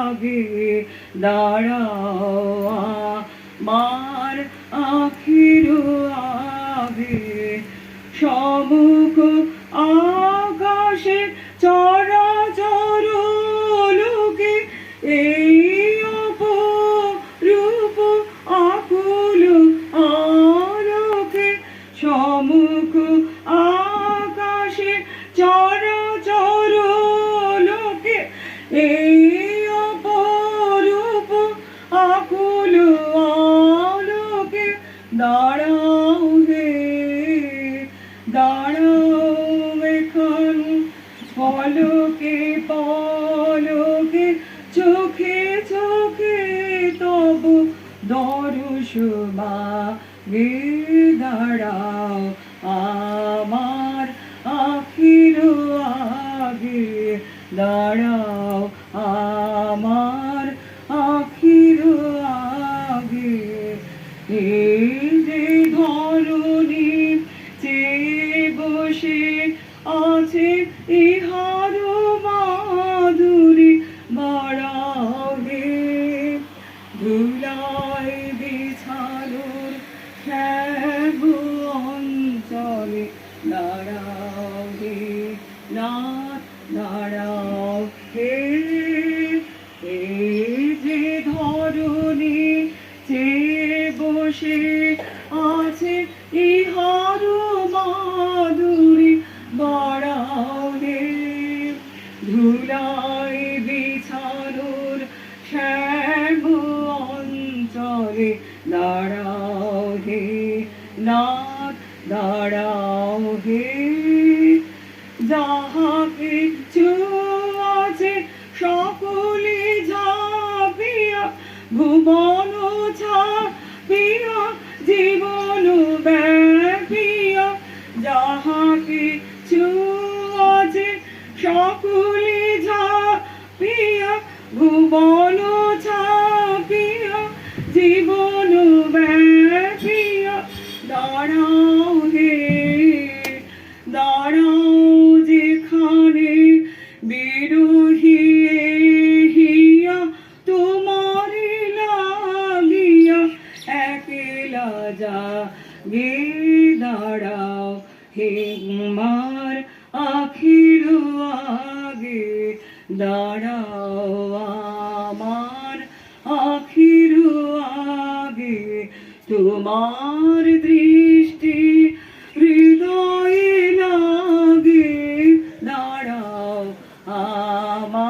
আগে দাঁড়াও আমার আখির আগে সমুখ আকাশে চরাচর লোকে এই অপরূপ আকুল আলোকে সমুখ আকাশে চরাচর এই অপরূপ আকুল আলোকে দাঁড়াও হে, দাঁড়াও এখন পলকে পলকে, চোখে চোখে তব দরুষমা গে দাঁড়াও। দাঁড়াও আমার আখির আগে। যে ধরণী চেয়ে বসে আছে ইহার হে এই যে ধরণী চেয়ে বসে আছে ইহার মাধুরী বাড়াও হে ধুলাই বিছানোর শ্যাম অঞ্চলে দাঁড়াও হে নাথ দাঁড়াও হে যাহা কিছু ভুবন ছাপিয়া জীবন ব্যাপিয়া যাহা কিছু আছে সকলে ঝাঁপিয়া ভুবন ছাপিয়া জীবন ব্যাপিয়া দাঁড়াও হে, দাঁড়াও যেখানে বিরোহী জাগে দাঁড়াও। হে উমার আখির আগে দাঁড়াও। আমার আখির আগে তোমার দৃষ্টি হৃদয়ে লাগে দাঁড়াও। আমার